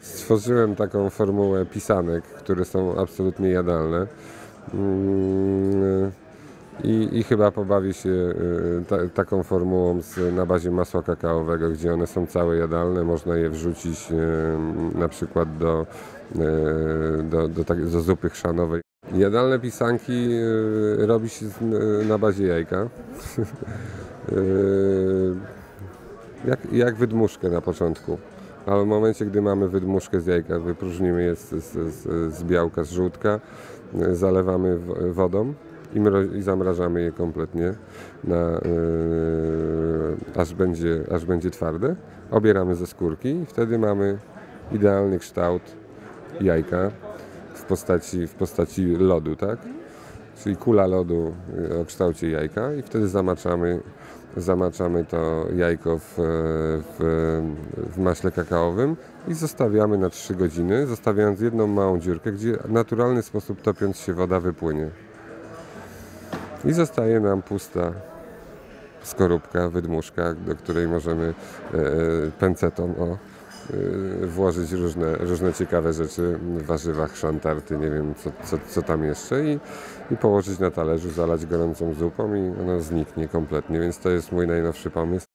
Stworzyłem taką formułę pisanek, które są absolutnie jadalne. Mm, I, I chyba pobawi się y, ta, taką formułą z, na bazie masła kakaowego, gdzie one są całe jadalne. Można je wrzucić y, na przykład do, y, do, do, tak, do zupy chrzanowej. Jadalne pisanki robi się na bazie jajka. Jak, jak wydmuszkę na początku. Ale w momencie, gdy mamy wydmuszkę z jajka, wypróżnimy je z, z, z, białka, z żółtka, zalewamy wodą i, mro- i zamrażamy je kompletnie, na, y, aż, będzie, aż będzie twarde. Obieramy ze skórki i wtedy mamy idealny kształt jajka w postaci, w postaci lodu, tak? Czyli kula lodu y, o kształcie jajka i wtedy zamaczamy, zamaczamy to jajko w, w, w maśle kakaowym i zostawiamy na 3 godziny, zostawiając jedną małą dziurkę, gdzie w naturalny sposób topiąc się woda wypłynie. I zostaje nam pusta skorupka, wydmuszka, do której możemy e, pencetą o, e, włożyć różne, różne ciekawe rzeczy, warzywa, chrzan, tarty, nie wiem co, co, co tam jeszcze i, i położyć na talerzu, zalać gorącą zupą i ona zniknie kompletnie, więc to jest mój najnowszy pomysł.